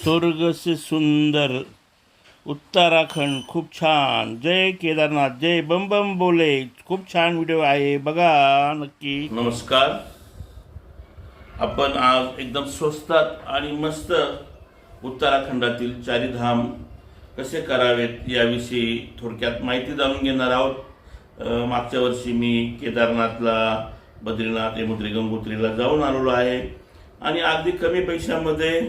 स्वर्ग से सुंदर उत्तराखंड खूप छान। जय केदारनाथ जय बम बम बोले। खूप छान व्हिडिओ आहे बघा नक्की. नमस्कार। आपण आज एकदम स्वस्तात आणि मस्त उत्तराखंडातील चारीधाम कसे करावेत याविषयी थोडक्यात माहिती जाणून घेणार आहोत. मागच्या वर्षी मी केदारनाथला बद्रीनाथ यमुत्री गंगोत्रीला जाऊन आलेलो आहे. आणि अगदी कमी पैशामध्ये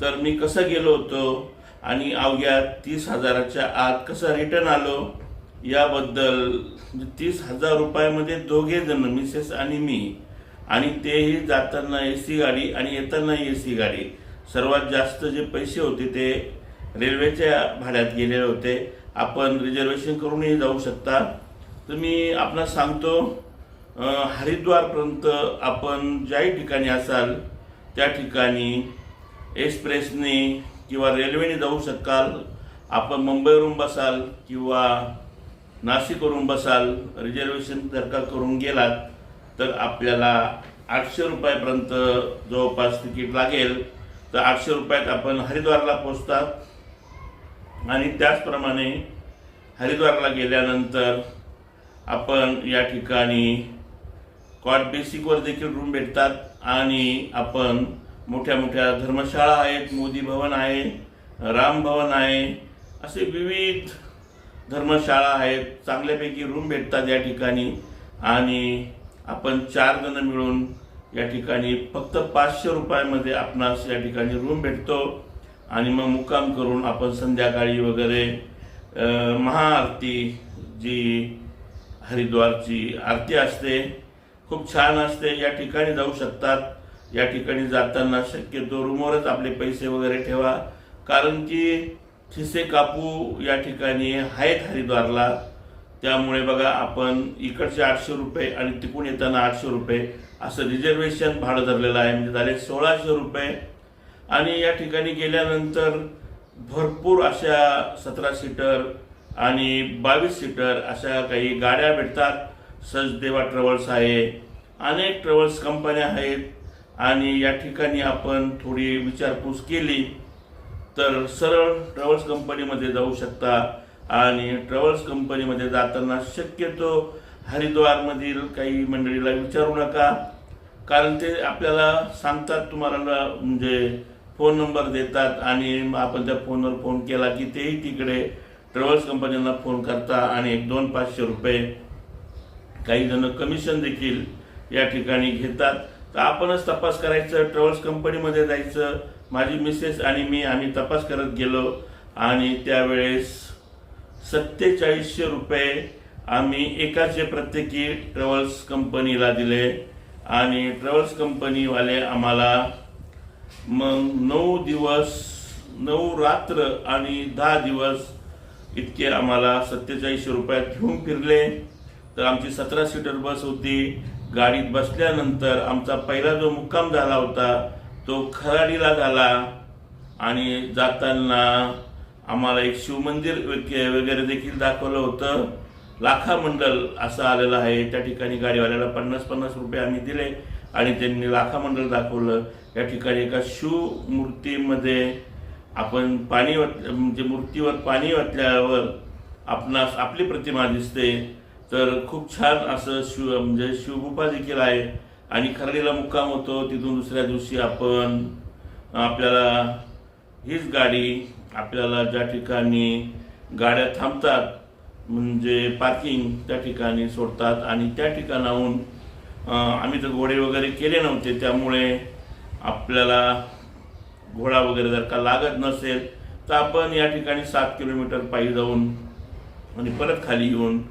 तर मी कसं गेलो होतो? आणि अवघ्या तीस हजाराच्या आत कसं रिटर्न आलो? याबद्दल म्हणजे तीस हजार रुपयामध्ये दोघे जण मिसेस आणि मी. आणि तेही जाताना ए सी गाडी आणि येताना ए सी गाडी. सर्वात जास्त जे पैसे होते ते रेल्वेच्या भाड्यात गेलेले होते. आपण रिझर्वेशन करूनही जाऊ शकता. तर मी आपणास सांगतो हरिद्वारपर्यंत आपण ज्याही ठिकाणी असाल त्या ठिकाणी एक्सप्रेसने किंवा रेल्वेने जाऊ शकाल आपण मुंबईवरून बसाल किंवा नाशिकवरून बसाल रिझर्वेशन जर का करून गेलात तर आपल्याला आठशे रुपयापर्यंत जवळपास तिकीट लागेल. तर आठशे रुपयात आपण हरिद्वारला पोचतात आणि त्याचप्रमाणे हरिद्वारला गेल्यानंतर आपण या ठिकाणी कॉट बेसिकवर देखील रूम भेटतात. आणि आपण मोठ्या मोठ्या धर्मशाळा आहेत मोदी भवन आहे राम भवन आहे असे विविध धर्मशाळा आहेत. चांगल्यापैकी रूम भेटतात या ठिकाणी. आणि आपण चार जण मिळून या ठिकाणी फक्त पाचशे रुपयामध्ये आपणास या ठिकाणी रूम भेटतो. आणि मग मुक्काम करून आपण संध्याकाळी वगैरे महाआरती जी हरिद्वारची आरती असते खूप छान असते. या ठिकाणी जाऊ शकतात. या ठिकाणी जाताना शक्यतो रूमवरच आपले पैसे वगैरे ठेवा. कारण की ठिसे कापू या ठिकाणी आहेत हरिद्वारला. त्यामुळे बघा आपण इकडचे आठशे रुपये आणि तिकडून येताना आठशे रुपये असं रिझर्वेशन भाडं धरलेलं आहे. म्हणजे झाले सोळाशे रुपये. आणि या ठिकाणी गेल्यानंतर भरपूर अशा सतरा सीटर आणि बावीस सीटर अशा काही गाड्या भेटतात. सचदेवा ट्रॅव्हल्स आहे. अनेक ट्रॅव्हल्स कंपन्या आहेत. आणि या ठिकाणी आपण थोडी विचारपूस केली तर सरळ ट्रॅव्हल्स कंपनीमध्ये जाऊ शकता आणि ट्रॅव्हल्स कंपनीमध्ये जाताना शक्यतो हरिद्वारमधील काही मंडळीला विचारू नका कारण ते आपल्याला सांगतात तुम्हाला म्हणजे फोन नंबर देतात आणि मग आपण त्या फोनवर फोन केला की तेही तिकडे ट्रॅव्हल्स कंपन्यांना फोन करता आणि एक दोन पाचशे रुपये काही जण कमिशन देखील या ठिकाणी घेतात. तर आपणच तपास करायचं ट्रॅव्हल्स कंपनीमध्ये जायचं. माझी मिसेस आणि मी आम्ही तपास करत गेलो आणि त्यावेळेस सत्तेचाळीसशे रुपये आम्ही एकाचे प्रत्येकी ट्रॅव्हल्स कंपनीला दिले आणि ट्रॅव्हल्स कंपनीवाले आम्हाला मग नऊ दिवस नऊ रात्र आणि दहा दिवस इतके आम्हाला सत्तेचाळीसशे रुपयात घेऊन फिरले. तर आमची सतरा सीटर बस होती. गाडीत बसल्यानंतर आमचा पहिला जो मुक्काम झाला होता तो खराडीला झाला. आणि जाताना आम्हाला एक शिवमंदिर वगैरे देखील दाखवलं होतं. लाखा मंडल असं आलेलं आहे. त्या ठिकाणी गाडीवाल्याला पन्नास पन्नास रुपये आम्ही दिले आणि त्यांनी लाखा मंडल दाखवलं. या ठिकाणी एका शिव मूर्तीमध्ये आपण पाणी वत म्हणजे मूर्तीवर पाणी वाटल्यावर आपणास आपली प्रतिमा दिसते. तर खूप छान असं शिव म्हणजे शिवगुफा देखील आहे. आणि खरडीला मुक्काम होतो. तिथून दुसऱ्या दिवशी आपण आपल्याला हीच गाडी आपल्याला ज्या ठिकाणी गाड्या थांबतात म्हणजे पार्किंग त्या ठिकाणी सोडतात. आणि त्या ठिकाणाहून आम्ही तर घोडे वगैरे केले नव्हते. त्यामुळे आपल्याला घोडा वगैरे जर का लागत नसेल तर आपण या ठिकाणी सात किलोमीटर पायी जाऊन आणि परत खाली येऊन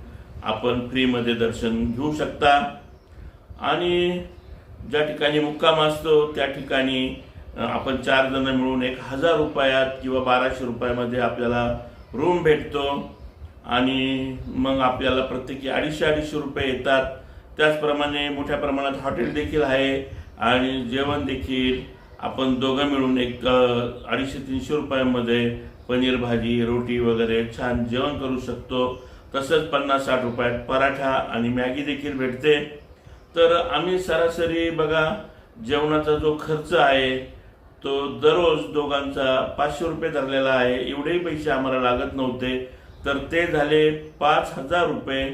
आपण फ्रीमध्ये दर्शन घेऊ शकता. आणि ज्या ठिकाणी मुक्काम असतो त्या ठिकाणी आपण चार जण मिळून एक हजार रुपयात किंवा बाराशे रुपयामध्ये आपल्याला रूम भेटतो. आणि मग आपल्याला प्रत्येकी अडीचशे अडीचशे रुपये येतात. त्याचप्रमाणे मोठ्या प्रमाणात हॉटेल देखील आहे. आणि जेवण देखील आपण दोघं मिळून एक अडीचशे तीनशे रुपयामध्ये पनीर भाजी रोटी वगैरे छान जेवण करू शकतो. तसंच पन्नास साठ रुपयात पराठा आणि मॅगी देखील भेटते. तर आम्ही सरासरी बघा जेवणाचा जो खर्च आहे तो दररोज दोघांचा पाचशे रुपये धरलेला आहे. एवढेही पैसे आम्हाला लागत नव्हते. तर ते झाले पाच हजार रुपये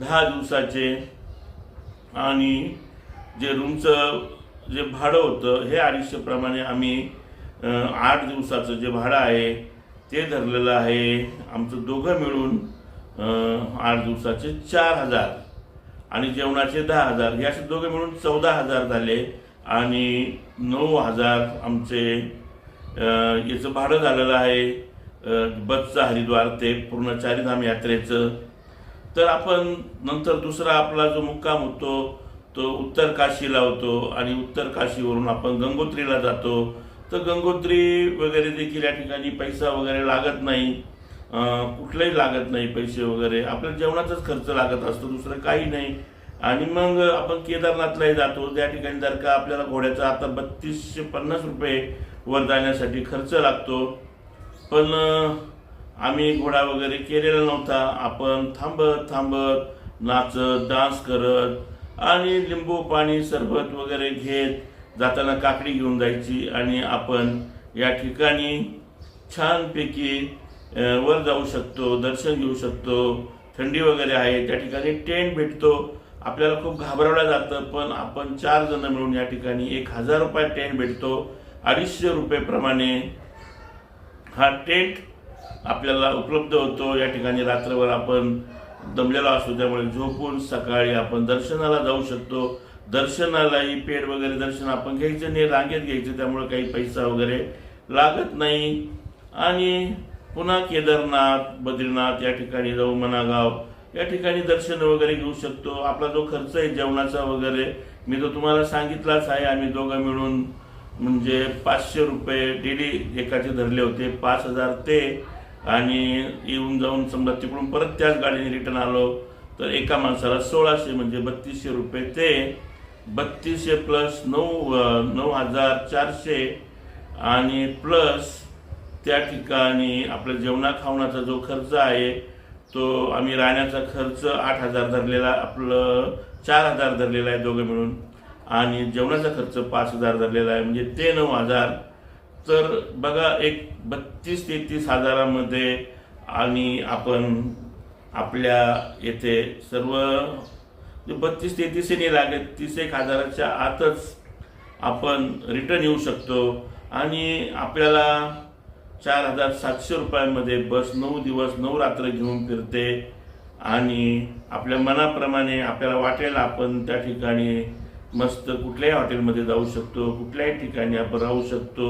दहा दिवसाचे. आणि जे रूमचं जे भाडं होतं हे अडीचशेप्रमाणे आम्ही आठ दिवसाचं जे भाडं आहे ते धरलेलं आहे. आमचं दोघं मिळून आठ दिवसाचे चार हजार आणि जेवणाचे दहा हजार. हे असे दोघे मिळून चौदा हजार झाले आणि नऊ हजार आमचे याचं भाडं झालेलं आहे बसचं हरिद्वार ते पूर्ण चारिधाम यात्रेचं. तर आपण नंतर दुसरा आपला जो मुक्काम होतो तो उत्तर काशीला होतो आणि उत्तर काशीवरून आपण गंगोत्रीला जातो. तर गंगोत्री वगैरे देखील या ठिकाणी पैसा वगैरे लागत नाही. कुठलाही लागत नाही पैसे वगैरे. आपल्या जेवणाचाच खर्च लागत असतो दुसरं काही नाही. आणि मग आपण केदारनाथलाही जातो. त्या ठिकाणी जर का आपल्याला घोड्याचा आता बत्तीसशे पन्नास रुपये वर जाण्यासाठी खर्च लागतो. पण आम्ही घोडा वगैरे केलेला नव्हता. आपण थांबत थांबत नाचत डान्स करत आणि लिंबू पाणी सरबत वगैरे घेत जाताना काकडी घेऊन जायची आणि आपण या ठिकाणी छानपैकी वर जाऊ शकतो दर्शन घेऊ शकतो थंडी वगैरे आहे त्या ठिकाणी टेंट भेटतो. आपल्याला खूप घाबरवलं जातं पण आपण चार जण मिळून या ठिकाणी एक हजार रुपये टेंट भेटतो. अडीचशे रुपयेप्रमाणे हा टेंट आपल्याला उपलब्ध होतो. या ठिकाणी रात्रभर आपण दमलेलो असतो त्यामुळे झोपून सकाळी आपण दर्शनाला जाऊ शकतो. दर्शनालाही पेड वगैरे दर्शन आपण घ्यायचं नाही रांगेत घ्यायचं त्यामुळे काही पैसा वगैरे लागत नाही. आणि पुन्हा केदारनाथ बद्रीनाथ या ठिकाणी जाऊ मनागाव. या ठिकाणी दर्शन वगैरे घेऊ शकतो. आपला जो खर्च आहे जेवणाचा वगैरे मी तो तुम्हाला सांगितलाच आहे आम्ही दोघं मिळून म्हणजे पाचशे रुपये डेली एकाचे धरले होते पाच हजार ते. आणि येऊन जाऊन समजा तिकडून परत त्याच गाडीने रिटर्न आलो तर एका माणसाला सोळाशे म्हणजे बत्तीसशे रुपये ते. बत्तीसशे प्लस नऊ नऊ हजार चारशे. आणि प्लस त्या ठिकाणी आपल्या जेवणा खावणाचा जो खर्च आहे तो आम्ही राहण्याचा खर्च आठ हजार धरलेला आपलं चार हजार धरलेला आहे दोघं मिळून. आणि जेवणाचा खर्च पाच हजार धरलेला आहे म्हणजे ते नऊ हजार. तर बघा एक बत्तीस तेहतीस हजारामध्ये आणि आपण आपल्या येथे सर्व बत्तीस तेहतीस नाही लागत तीस एक हजाराच्या आतच आपण रिटर्न येऊ शकतो. आणि आपल्याला चार हजार सातशे रुपयांमध्ये बस नऊ दिवस नऊ रात्र घेऊन फिरते आणि आपल्या मनाप्रमाणे आपल्याला वाटेल आपण त्या ठिकाणी मस्त कुठल्याही हॉटेलमध्ये जाऊ शकतो कुठल्याही ठिकाणी आपण राहू शकतो.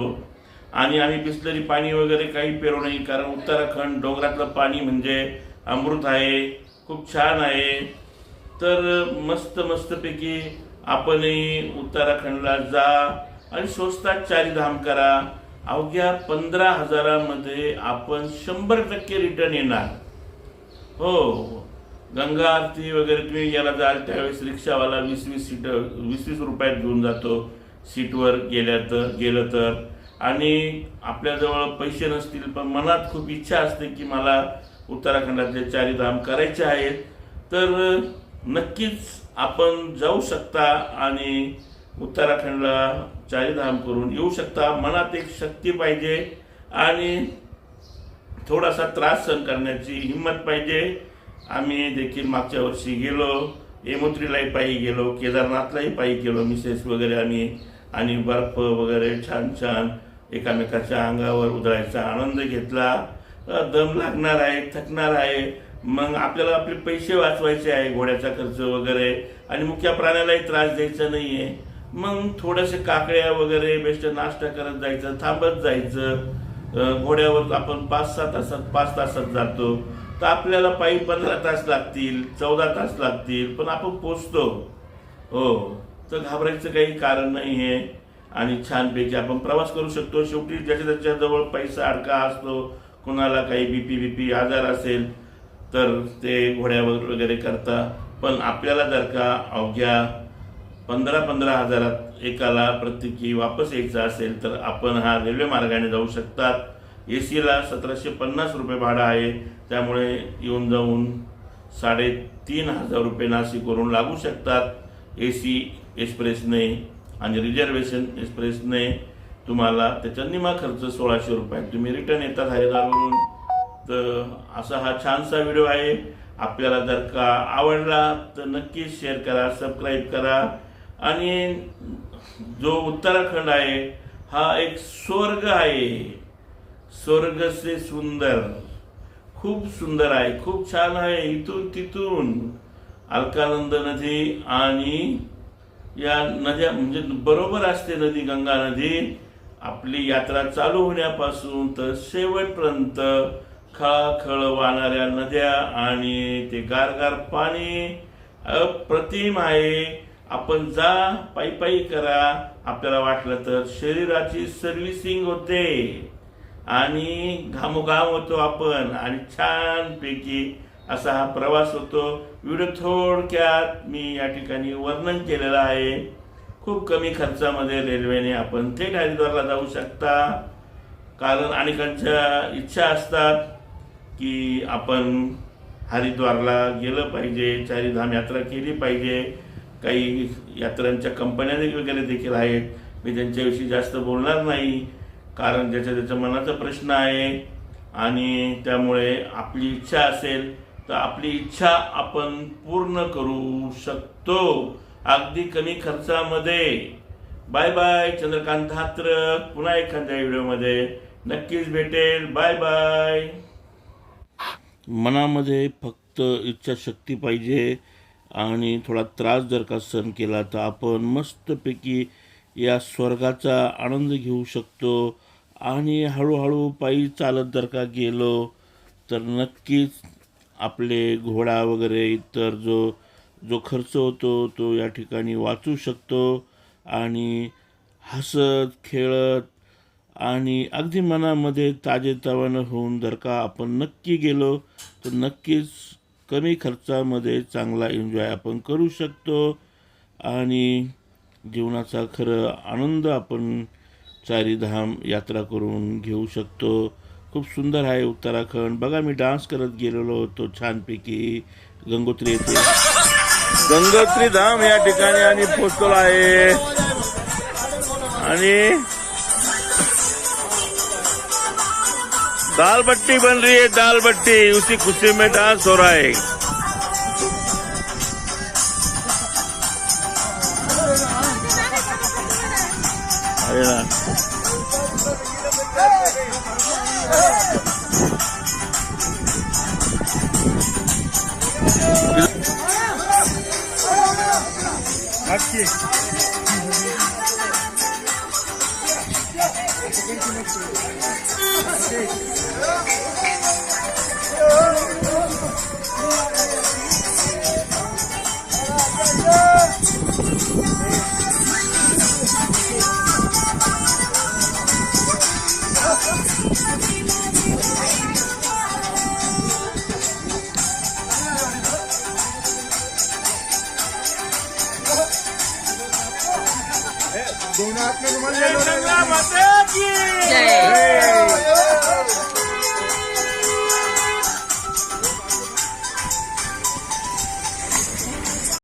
आणि आम्ही बिसलरी पाणी वगैरे काही पेरू नाही कारण उत्तराखंड डोंगरातलं पाणी म्हणजे अमृत आहे खूप छान आहे. तर मस्त मस्तपैकी आपणही उत्तराखंडला जा आणि स्वस्तात चारीधाम करा. अवघ्या पंधरा हजारामध्ये आपण शंभर टक्के रिटर्न येणार. हो, हो गंगा आरती वगैरे तुम्ही याला जाल त्यावेळेस रिक्षावाला वीस वीस सीट वीस वीस रुपयात घेऊन जातो. सीटवर गेल्या तर गेलं तर. आणि आपल्याजवळ पैसे नसतील पण मनात खूप इच्छा असते की मला उत्तराखंडातले चारीधाम करायचे आहेत. तर नक्कीच आपण जाऊ शकता आणि उत्तराखंडला चारीधाम करून येऊ शकता. मनात एक शक्ती पाहिजे आणि थोडासा त्रास सहन करण्याची हिंमत पाहिजे. आम्ही देखील मागच्या वर्षी गेलो यमुत्रीलाही पायी गेलो केदारनाथलाही पायी गेलो मिसेस वगैरे आम्ही आणि बर्फ वगैरे छान छान एकामेकाच्या अंगावर उधळायचा आनंद घेतला. दम लागणार आहे थकणार आहे. मग आपल्याला आपले पैसे वाचवायचे आहे घोड्याचा खर्च वगैरे. आणि मुख्य प्राण्यालाही त्रास द्यायचा नाही आहे मग थोडेसे काकड्या वगैरे बेस्ट नाश्ता करत जायचं थांबत जायचं. घोड्यावर आपण पाच सहा तासात पाच तासात जातो. तर आपल्याला पायी पंधरा तास लागतील चौदा तास लागतील पण आपण पोचतो. हो तर घाबरायचं काही कारण नाही आहे आणि छानपैकी आपण प्रवास करू शकतो. शेवटी ज्याच्या त्याच्याजवळ पैसा अडका असतो कोणाला काही बी पी बी पी आजार असेल तर ते घोड्यावर वगैरे करता. पण आपल्याला जर का अवघ्या पंधरा पंधरा हजारात एकाला प्रत्येकी वापस यायचं असेल तर आपण हा रेल्वे मार्गाने जाऊ शकतात. ए सीला सतराशे पन्नास रुपये भाडं आहे. त्यामुळे येऊन जाऊन साडेतीन हजार रुपये नाशिकवरून लागू शकतात. ए सी एक्सप्रेसने आणि रिझर्वेशन एक्सप्रेसने तुम्हाला त्याचा निमा खर्च सोळाशे रुपये तुम्ही रिटर्न येतात हैदराबादवरून तर असा हा छानसा व्हिडिओ आहे. आपल्याला जर का आवडला तर नक्कीच शेअर करा सबस्क्राईब करा. आणि जो उत्तराखंड आहे हा एक स्वर्ग आहे. स्वर्ग से सुंदर. खूप सुंदर आहे खूप छान आहे. इथून तिथून अलकानंद नदी आणि या नद्या म्हणजे बरोबर असते नदी गंगा नदी. आपली यात्रा चालू होण्यापासून तर शेवटपर्यंत खळखळ वाहणाऱ्या नद्या आणि ते गारगार पाणी अप्रतिम आहे. आपण जा पायी पायी करा. आपल्याला वाटलं तर शरीराची सर्व्हिसिंग होते. आणि घामोघाम होतो आपण. आणि छानपैकी असा हा प्रवास होतो. व्हिडिओ थोडक्यात मी या ठिकाणी वर्णन केलेलं आहे. खूप कमी खर्चामध्ये रेल्वेने आपण थेट हरिद्वारला जाऊ शकता. कारण अनेकांच्या इच्छा असतात की आपण हरिद्वारला गेलं पाहिजे चारीधाम यात्रा केली पाहिजे. काही यात्रांच्या कंपन्या वगैरे देखील आहेत. मी त्यांच्याविषयी जास्त बोलणार नाही कारण ज्याच्या त्याच्या मनाचा प्रश्न आहे आणि त्यामुळे आपली इच्छा असेल तर आपली इच्छा आपण पूर्ण करू शकतो. अगदी कमी खर्चामध्ये. बाय बाय चंद्रकांत हात्र. पुन्हा एखाद्या व्हिडिओमध्ये. नक्कीच भेटेल. Bye bye. मनामध्ये फक्त इच्छाशक्ती पाहिजे. आणि थोडा त्रास जर का सहन केला तर आपण मस्तपैकी या स्वर्गाचा आनंद घेऊ शकतो. आणि हळूहळू पायी चालत जर का गेलो तर नक्कीच आपले घोडा वगैरे इतर जो जो खर्च होतो तो या ठिकाणी वाचू शकतो. आणि हसत खेळत आणि अगदी मनामध्ये ताजेतवानं होऊन जर का आपण नक्की गेलो तर नक्कीच कमी खर्चामध्ये चांगला एन्जॉय आपण करू शकतो आणि जीवनाचा खरं आनंद आपण चारीधाम यात्रा करून घेऊ शकतो. खूप सुंदर आहे उत्तराखंड. बघा मी डान्स करत गेलेलो होतो छानपैकी. गंगोत्री येथे. गंगोत्री धाम या ठिकाणी आणि पोचलो आहे. आणि दाल बट्टी बन रही है, दाल बट्टी। उसी खुशी में डांस हो रहा है अरे Tá Jai. Né? Jai.